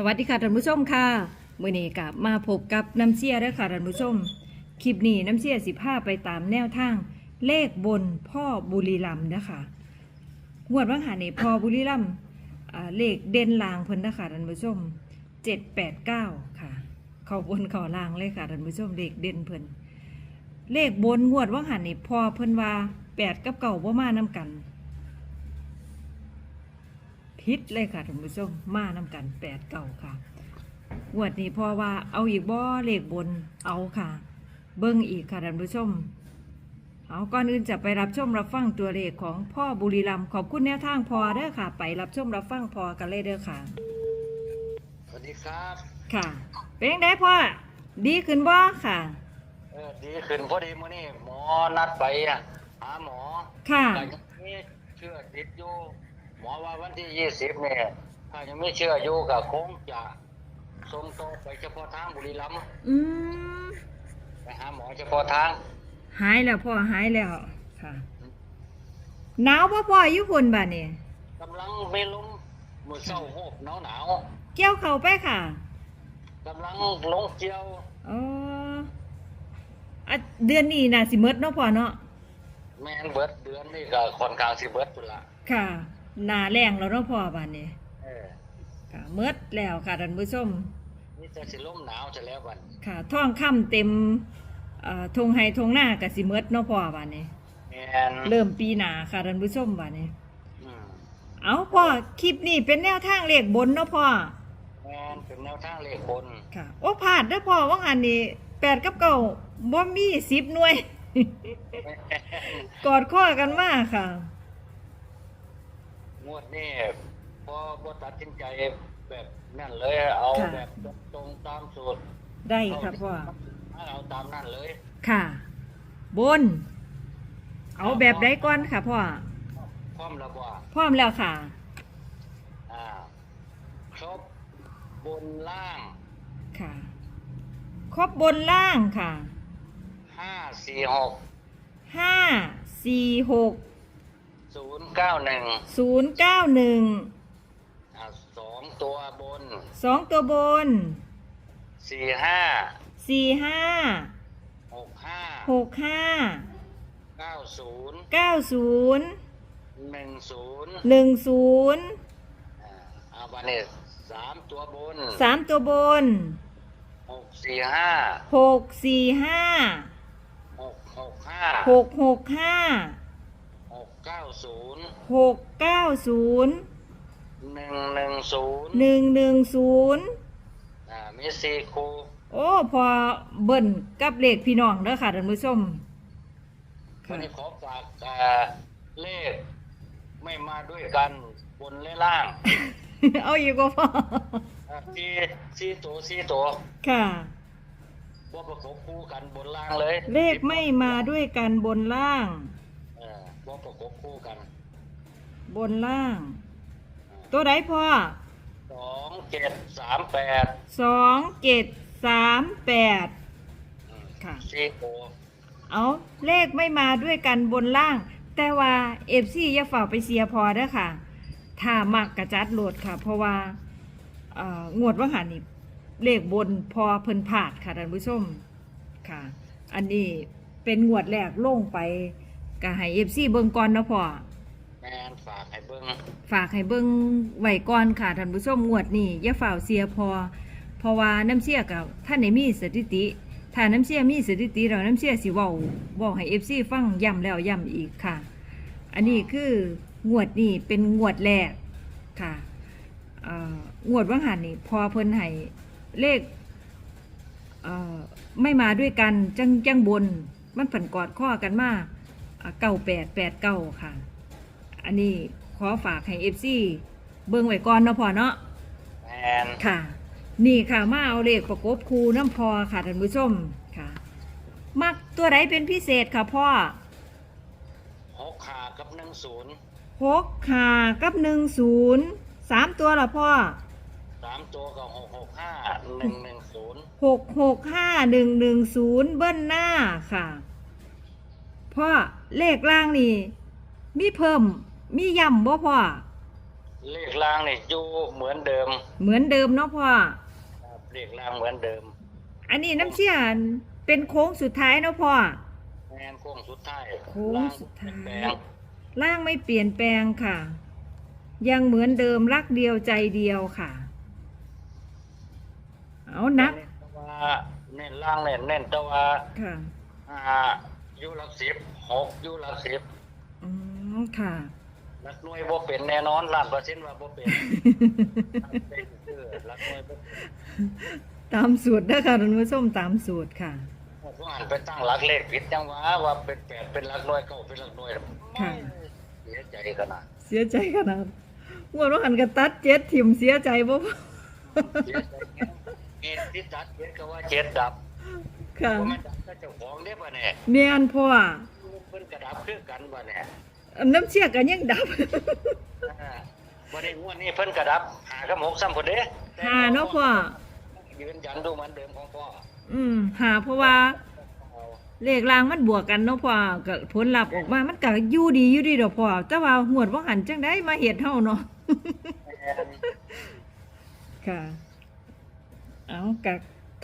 สวัสดีค่ะท่านผู้ชมค่ะมื่อนี้กับมาพบกับน้ำเชี่ยเด้อค่ะท่านผู้ชม คลิปนี้น้ำเชี่ยสิพาไปตามแนวทาง เลขบนพ่อบุรีรัมนะคะงวดว่างหานี่พ่อบุรีรัมเลขเด่นลางเพิ่นนะคะท่านผู้ชมเจ็ดแปดเก้าค่ะ เขาบนเขาลางเลยค่ะท่านผู้ชมเลขเด่นเพิ่นเลขบนงวดว่างหานี่พ่อเพิ่นว่าแปดกับเก่าบ่ามานํกัน พิษเลยค่ะท่านผู้ชมมานํกันแปดเก่าค่ะงวดนี้พอว่าเอาอีกบ่เลขบนเอาค่ะ เบิ้งอีกค่ะท่านผู้ชมเอาก่อนอื่นจะไปรับชมรับฟังตัวเลขของพ่อบุรีรัมย์ขอบคุณแนวทางพอเด้อค่ะ ไปรับชมรับฟังพอกันเลยเด้อค่ะ สวัสดีครับ ค่ะ เป็นยังไงพ่อดีขึ้นบ่ค่ะ เออดีขึ้นพอดีมื้อนี้หมอนัดไปอะหาหมอค่ะ แต่ยังมีเชื้อติดอยู่ หมอว่าวันที่ยี่สิบเนี่ยถ้ายังไม่เชื่ออยู่ก็คงจะส่งตัวไปเฉพาะทางบุรีรัมย์อืมไปหาหมอเฉพาะทางหายแล้วพ่อหายแล้วค่ะหนาวบ่พ่ออยู่พุ่นบ่เนี่ยกำลังไม่ลมมือเศร้าโหบหนาวหนาวเกี่ยวเข่าไปค่ะๆกำลังลงเจียวอ๋ออะเดือนนี้น่ะสิหมดเนาะพ่อเนาะแม่นเบิดเดือนนี่ก็ค่อนข้างสิเบิดพุ่นละค่ะ หนาแรงแล้วเนาะพ่อบัดนี้เออค่ะหมดแล้วค่ะท่านผู้ชม นี่จะสิลมหนาวจะแล้วบัดค่ะท่องค่ำเต็มเอ่อทงไฮทงหน้าก็สิหมดเนาะพ่อบัดนี้ แม่นเริ่มปีหน้าค่ะท่านผู้ชมบัดนี้ อืมเอาพ่อคลิปนี้เป็นแนวทางเลขบนเนาะพ่อ แม่นเป็นแนวทางเลขบนค่ะ โอ้พลาดเด้อพ่อว่างันนี้แปดกับเก้าบ่มีสิบหน่วย กอดข้อกันมากค่ะ งวดนี้พอบ่ตัดสินใจแบบนั่นเลย เอาค่ะ แบบตรงๆตามสูตรได้ค่ะพ่อเอาตามนั่นเลยค่ะ บน เอาแบบใดก่อนค่ะพ่อความระบว่าพร้อมแล้วค่ะ อ่าครบบนล่างค่ะ ครบบนล่างค่ะห้าสี่หกห้าสี่หก ศูนย์เก้าหนึ่งศูนย์เก้าหนึ่งอ่าสองตัวบนสองตัวบนสี่ห้าสี่ห้าหกห้าหกห้าเก้าศูนย์เก้าศูนย์หนึ่งศูนย์หนึ่งศูนย์อ่าเอาบันนี้สามตัวบนสามตัวบนหกสี่ห้าหกสี่ห้าหกหกห้าหกหกห้าหก เก้าศูนย์หกเก้าศูนย์หนึ่งหนึ่งศูนย์หนึ่งหนึ่งศูนย์อ่ามีสี่คูโอ้พอเบิ่นกับเลขพี่น้องเด้อค่ะท่านผู้ชมวันนี้ขอฝากอ่าเลขไม่มาด้วยกันบนและล่างเอาอีกว่าพ่ออ่าสี่สี่ตัวสี่ตัวค่ะ ว่าประกบคู่กันบนล่างเลยเลขไม่มาด้วยกันบนล่างเออ ว่าประกบคู่กันบนล่าง ตัวใดพ่อสองเจ็ดสามแปดสองเจ็ดสามแปดอืมค่ะ สี่ตัวเอาเลขไม่มาด้วยกันบนล่าง แต่ว่าเอฟซีอย่าฝ่าไปเสียพอเด้อค่ะ ถ้ามักกระจัดโหลดค่ะ เพราะว่าเอ่องวดว่าหันนี่เลขบนพอเพิ่นผาดค่ะท่านผู้ชมค่ะ อันนี้เป็นงวดแรกลงไป ก็ให้เอฟซีเบิ่งก่อนเนาะพ่อ แมนฝากให้เบิ้งฝากให้เบิ่งไว้ก่อนค่ะท่านผู้ชมงวดนี้อย่าฝ่าเสียพอ เพราะว่าน้ำเชี่ยกับท่านไหนมีสถิติ ถ้าน้ำเชี่ยมีสถิติเราน้ำเชี่ยสิเว้าบอกให้เอฟซีฟังย้ำแล้วย้ำอีกค่ะ อันนี้คืองวดนี้เป็นงวดแรกค่ะเอ่องวดว่างหันนี่พอเพิ่นให้เลขเอ่อไม่มาด้วยกันจังจังบน มันผันกอดข้อกันมา เก้าแปดแปดเก้าค่ะ อันนี้ขอฝากให้เอฟซีเบิ่งไว้ก่อนเนาะพ่อเนาะแมนค่ะ นี่ค่ะมาเอาเลขประกบคูน้ำพอค่ะท่านผู้ชมค่ะ มักตัวไหนเป็นพิเศษค่ะพ่อหกขากับหนึ่งศูนย์หกขากับหนึ่งศูนย์สามตัวละพ่อสามตัวกับหกหกห้าหนึ่งหนึ่งศูนย์หกหกห้าหนึ่งหนึ่งศูนย์เบิ้ลหน้าค่ะ พ่อ เลขล่างนี่ มีเพิ่ม มีย่ำบ่พ่อ เลขล่างนี่อยู่เหมือนเดิม เหมือนเดิมเนาะพ่อ ครับเลขล่างเหมือนเดิม อันนี้น้ำเชี่ยเป็นโค้งสุดท้ายเนาะพ่อ แมนโค้งสุดท้ายโค้งสุดท้ายล่งแปลงร่างไม่เปลี่ยนแปลงค่ะ ยังเหมือนเดิมรักเดียวใจเดียวค่ะ เอานักแต่ว่าเน้นล่างเน้นเน้นแต่ว่าค่ะอ่า อยู่หลักสิบหกอยู่หลักสิบอืมค่ะ หลักหน่วยบ่เป็นแน่นอนล้านเปอร์เซ็นต์ว่าบ่เป็นเป็นคือหลักหน่วยบ่เป็นตามสูตรนะคะท่านผู้ชมตามสูตรค่ะ ผมหันไปตั้งหลักเลขผิดจังหวะว่าเป็นแปดเป็นหลักหน่วยเก้าเป็นหลักหน่วยค่ะ เสียใจขนาดเสียใจขนาดงวดว่าหันกระตัดเจ็ดทิมเสียใจบ่พ่อเสียใจเงินที่ตัดเจ็ดก็ว่าเจ็ดดับ ค่ะว่ามันดับก็เจ้าของเด้ป่ะเนี่ยเมียนพ่อเพิ่นกระดับคือกันป่ะเนี่ยอันน้ำเชี่ยกันยังดับ อ่าวันนี้งวดนี้เพิ่นกระดับหากับหกซ้ำพุ่นเด้หาเนาะพ่อยืนยันดูเหมือนเดิมของพ่ออืมหาเพราะว่าเอาเลขรางมันบวกกันเนาะพ่อก็ผลลัพธ์ออกมามันก็อยู่ดีอยู่ดีดอกพ่อแต่ว่าหวดว่าหันจังได้มาเฮ็ดเฮาเนาะ แม่น ค่ะ เอากะ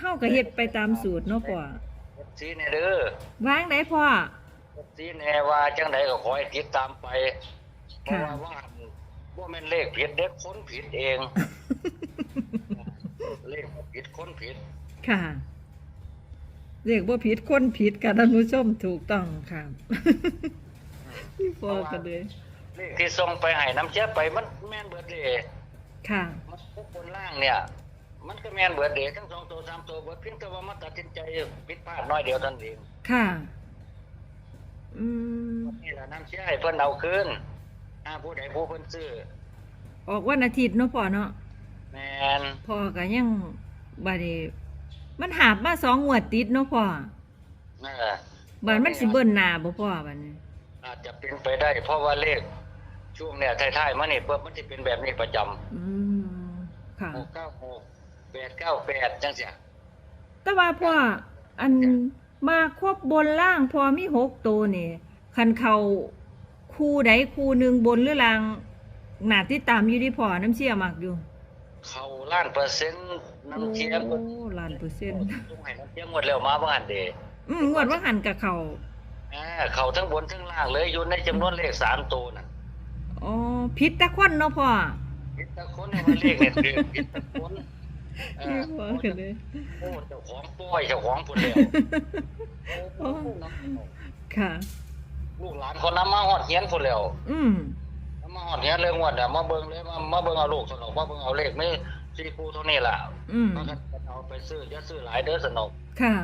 เท่ากับเฮ็ดไปตามสูตรเนาะพ่อสีแน่เด้อวางได้พ่อสีแน่ว่าจังไดก็ขอให้ติดตามไปเพราะค่ะว่าว่าว่าแม่นเลขผิดเด็กคนผิดเอง เลขผิดคนผิด ค่ะเรียกว่าผิดคนผิดกันท่านผู้ชมถูกต้องค่ะพี่พ่อกันเลยเลขที่ส่งไปให้น้ำเชื้อไปมันแม่นเบิดเดย์ค่ะมันทุกคนล่างเนี่ย มันก็แม่นเบิดเดย์ทั้งสองตัวสามตัวเบิดเพียงแต่ว่ามันตัดสินใจผิดพลาดน้อยเดียวเท่านั้นเองค่ะ อืมนี่แหละน้ำเชื้อให้เพิ่นเอาคืนถ้าผู้ใดผู้เพิ่นซื้อ ออกวันอาทิตย์เนาะพ่อเนาะแม่นพ่อก็ยังบัดนี้มันหาบมาสองงวดติดเนาะพ่อนั่นแหละบัดมันสิเบิ่นหน้าบ่พ่อบัดนี้อาจจะเป็นไปได้ เพราะว่าเลขช่วงเนี่ยท้ายๆมันนี่เพิ่มมันสิเป็นแบบนี้ประจำอืมค่ะหกเก้าหก แปดเก้าแปดจังเสียแต่ว่าพ่ออันมาครบบนล่างพอมีหกตัวนี่คันเขาคู่ใดคู่หนึ่งบนหรือล่างหนาที่ตามอยู่ที่พ่อน้ำเชี่ยมักอยู่ เข้าล้านเปอร์เซ็นต์น้ำเทียมโอ้ล้านเปอร์เซ็นต์ต้องให้น้ำเทียมหมดแล้วมาบ้านเดอืมงวดว่าหันกับเขาอ่าเข้าทั้งบนทั้งล่างเลยอยู่ในจำนวนเลขสามตัวน่ะอ๋อพิษตะควันเนาะพ่อผิดแตะคนเนี่ยมันเลขเนี่ยคือผิดแตะคน เอพี่อพ่อกันเลยโอ้เจ้าของป้อยเจ้าของพุ่นแล้วโอ้ค่ะ ลูกหลานคนนำมาฮอดเฮียนพุ่นแล้วอืมนำมาฮอดเฮียนเลยงวดน่ะมาเบิ่งเลยมามาเบิ่งเอาลูกสนอกมาเบิ่งเอาเลขไม่สี่คู่เท่านี้ล่ะอืมมันก็เอาไปซื้ออย่าซื้อหลายเด้อสนอกค่ะ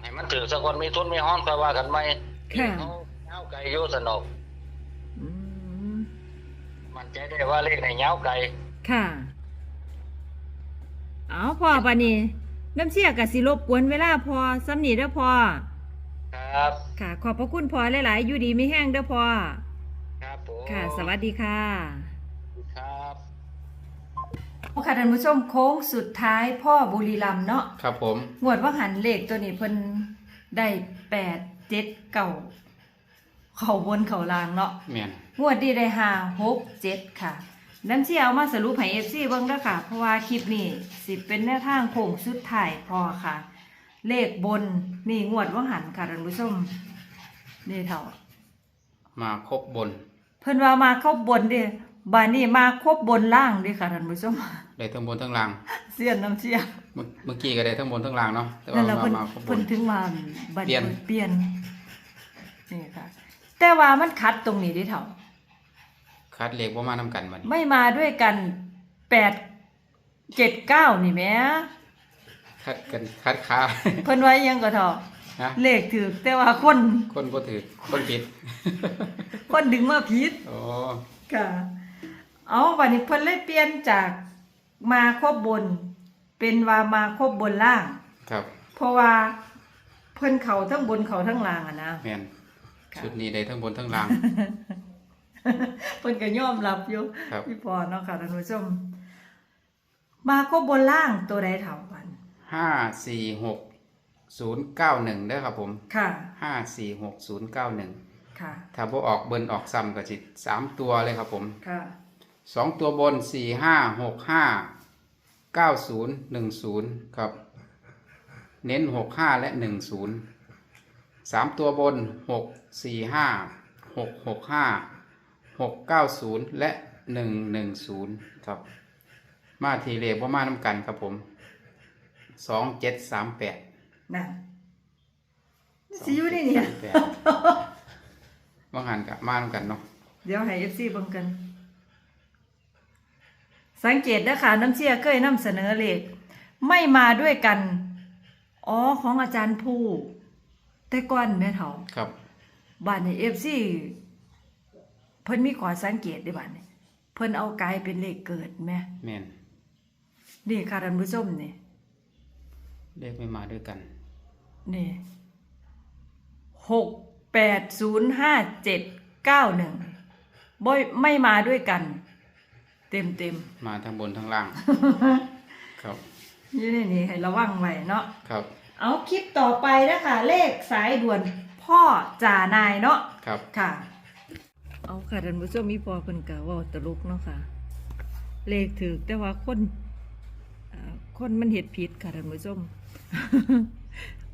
ให้มันถือสักคนมีทุนมีห้องค่อยว่ากันไหมค่ะเขาเงาไก่อยู่สนอกอืมมันใจได้ว่าเลขในเงาไก่ค่ะ เอาพ่อปานี้น้ำเชี่ยกับสิรบกวนเวลาพอสำนีเด้อพ่อครับ ค่ะ ขอบพระคุณพ่อหลาย ๆ อยู่ดีไม่แห้งเด้อพ่อครับผมค่ะ สวัสดีค่ะครับค่ะท่านผู้ชมโค้งสุดท้ายพ่อบุรีรัมย์เนาะครับผมงวดว่าหันเลขตัวนี้เพิ่นได้แปดเจ็ดเก่าเขาบนเขาลางเนาะแม่นงวดดีได้ห้าหกเจ็ดค่ะ น้ำเชี่ยเอามาสรุปให้เอฟซีเบิ่งเด้อค่ะ เพราะว่าคลิปนี้สิเป็นแนวทางโค้งสุดท้ายพอค่ะ เลขบนนี่งวดว่าหันค่ะท่านผู้ชมนี่เท่า มาครบบน เพิ่นว่ามาครบบนเด้บานนี้มาครบบนล่างเด้ค่ะท่านผู้ชมได้ทั้งบนทั้งล่าง เสียนน้ำเชี่ยเมื่อเมื่อกี้ก็ได้ทั้งบนทั้งล่างเนาะแต่นั่ว่านแหละมาเพิ่นมาครบบเพิ่นน ถึงมาบัดเปลี่ยน เปลี่ยนนี่ค่ะ แต่ว่ามันคัดตรงนี้เด้เท่า คัดเลขบ่มานํกันบัดนี้ไม่มาด้วยกันแปดเจ็ดเก้านี่แหม่คัดกันคัดขา เพิ่นไว้ยังก็เถอะฮะ เลขถือแต่ว่าคนคนบ่ถือคนผิด คนดึงมาผิด โอ้ค่ะ เอาวันนี้เพิ่นเลยเปลี่ยนจากมาครบบน เป็นว่ามาครบบนล่าง ครับเพราะว่าเพิ่นเขาทั้งบนเขาทั้งล่างอะนะ แม่นค่ะ ชุดนี้ได้ทั้งบนทั้งล่าง เพิ่นก็ยอมรับอยู่ครับ พี่พรเนาะค่ะท่านผู้ชม มาครบบนล่างตัวใดเท่ากันห้าสี่หกศูนย์เก้าหนึ่งเด้อครับผมค่ะ ห้าสี่หกศูนย์เก้าหนึ่งค่ะ ถ้าบ่ออกเบิ้นออกซ้ำก็สิสามตัวเลยครับผมค่ะ สองตัวบนสี่ห้าหกห้าเก้าศูนย์หนึ่งศูนย์ครับ เน้นหกห้าและหนึ่งศูนย์สามตัวบนหกสี่ห้าหกหกห้า หกเก้าศูนย์และหนึ่งหนึ่งศูนย์ครับ มาทีเลขว่ามาน้ำกันครับผมสองเจ็ดสามแปดน่ะสิอยู่นี่เนี่ยว่างหันกับมาน้ำกันเนาะเดี๋ยวให้ FC เบิ่งกัน สังเกตนะคะน้ำเชี่ยเคยนำเสนอเลขไม่มาด้วยกัน อ๋อของอาจารย์ผู้แต่ก่อนแม่เฒ่าครับบ้านใน FC เพิ่นมีขอสังเกตเด้บ้านนี้เพิ่นเอากายเป็นเลขเกิดแม่แมนนี่ค่ะท่านผู้ชมนี่เลขไม่มาด้วยกัน นี่หกแปดศูนย์ห้าเจ็ดเก้าหนึ่งบ่ไม่มาด้วยกัน เต็มเต็มมาทั้งบนทั้งล่าง ครับๆนี่นี่นี่ให้ระวังไว้เนาะครับ เอาคลิปต่อไปนะคะเลขสายด่วนพ่อจ่านายเนาะครับค่ะ เอาค่ะท่านผู้ชมมีพอเพิ่นกะว่าตลกเนาะค่ะ เลขถือแต่ว่าคนคนมันเห็ดผิดค่ะท่านผู้ชม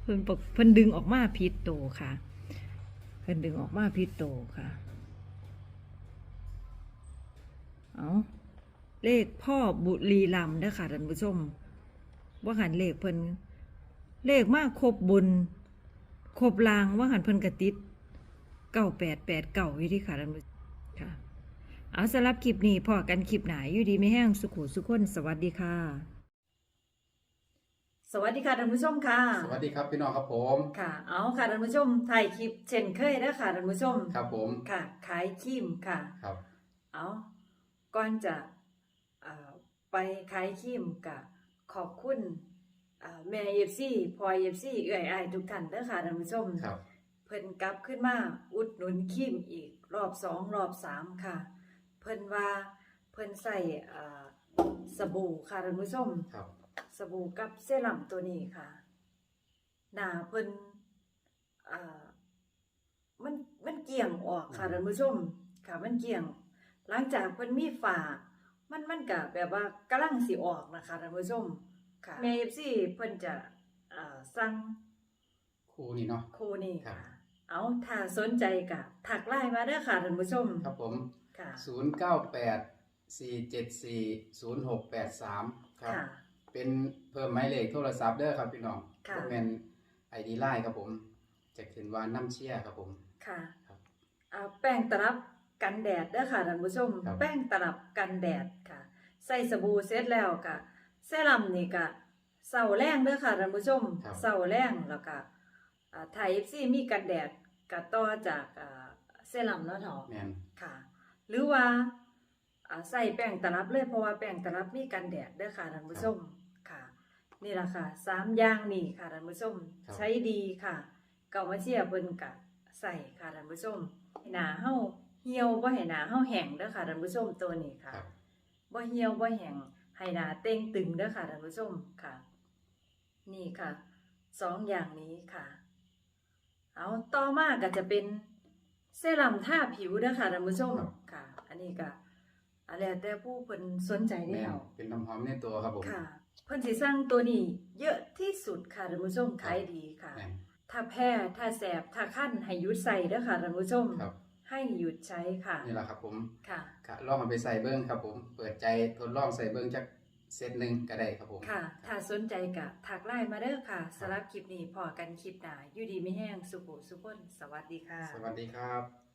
เพิ่นบอกเพิ่นดึงออกมาผิดโตค่ะ เพิ่นดึงออกมาผิดโตค่ะ เอาเลขพ่อบุรีลำเด้อค่ะท่านผู้ชมว่าหันเลขเพิ่นเลขมากครบบนครบลางว่าหันเพิ่นกระติด เก้าแปดแปดเก้าอยู่ที่ค่ะท่านผู้ชมค่ะ เอาสำหรับคลิปนี้พอกันคลิปหนาอยู่ดีไม่แห้งสุขุสุขคนสวัสดีค่ะ สวัสดีค่ะท่านผู้ชมค่ะ สวัสดีครับพี่น้องครับผม ค่ะ เอาค่ะท่านผู้ชมถ่ายคลิปเช่นเคยนะค่ะท่านผู้ชม ครับผม ค่ะ ขายครีมค่ะ ครับ เอาก่อนจะอ่าไปขายครีมกะขอบคุณอ่าแม่เอฟซีพอยเอฟซีเอื่อยอายทุกท่านเด้อค่ะท่านผู้ชมครับ เพิ่นกลับขึ้นมาอุดหนุนครีมอีกรอบสองรอบสามค่ะ เพิ่นว่าเพิ่นใส่อ่าสบู่ค่ะท่านผู้ชมครับ สบู่กับเซรั่มตัวนี้ค่ะ หน้าเพิ่นอ่ามันมันเกี่ยงออกค่ะท่านผู้ชมค่ะ มันเกี่ยง หลังจากเพิ่นมีฝามันมันก็แบบว่ากำลังสิออกนะคะท่านผู้ชมค่ะแม่ FC เพิ่นจะอ่าสั่งคู่นี้เนาะคู่นี้ครัค่ะบ เอาถ้าสนใจก็ถักไลน์มาเด้อค่ะท่านผู้ชมครับผม ค่ะศูนย์เก้าแปดสี่เจ็ดสี่ศูนย์หกแปดสามครับ ค่ะ เป็นเพิ่มหมายเลขโทรศัพท์เด้อครับพี่น้องค่ะ ก็เป็นไอดีไลน์ครับผม จะเขียนว่าน้ำเชี่ยครับผม ค่ะครับอ่าแป้งตลับกันแดดเด้อค่ะท่านผู้ชม ครับ แป้งตลับกันแดดค่ะ ใส่สบู่เสร็จแล้วก็เซรั่มนี่ก็เสาแรงเด้อค่ะท่านผู้ชมครับเสาแรงแล้วก็ อ่าไทย FC มีกันแดดก็ต่อจากอ่าเซรั่มเนาะเถาะแมนค่ะ หรือว่าอ่าใส่แป้งตลับเลยเพราะว่าแป้งตลับมีกันแดดเด้อค่ะท่านผู้ชมค่ะ นี่ล่ะค่ะสามอย่างนี่ค่ะท่านผู้ชมใช้ดีค่ะเก่ามาเชียร์เพิ่นกะใส่ค่ะท่านผู้ชมให้หนาเฮาเหี่ยวบ่ให้หนาเฮาแห้งเด้อค่ะท่านผู้ชมตัวนี้ค่ะครับ บ่เหี่ยวบ่แห้งให้หนาเต่งตึงเด้อค่ะท่านผู้ชมค่ะ นี่ค่ะสองอย่างนี้ค่ะ เอาต่อมาก็จะเป็นเซรั่มทาผิวเด้อค่ะท่านผู้ชมครับ ค่ะ อันนี้ก็อะไรแต่ผู้เพิ่นสนใจแมแล้นวเป็นน้ำหอมในตัวครับผมค่ะ เพิ่นสิสั่งตัวนี้เยอะที่สุดค่ะท่านผู้ชมขายดีค่ะ แมนถ้าแพ้ถ้าแสบถ้าขั้นให้หยุดใส่เด้อค่ะท่านผู้ชม ครับให้หยุดใช้ค่ะ นี่แหละครับผมค่ะค่ะลองเอาไปใส่เบิ้งครับผม เปิดใจทดลองใส่เบิ้งจัก เซตหนึ่งก็ได้ครับผม ค่ะ ถ้าสนใจกะถักไลน์มาเด้อค่ะสำหรับคลิปนี้พอกันคลิปหน้าอยู่ดีไม่แห้งสุขุสุขนสวัสดีค่ะ สวัสดีครับ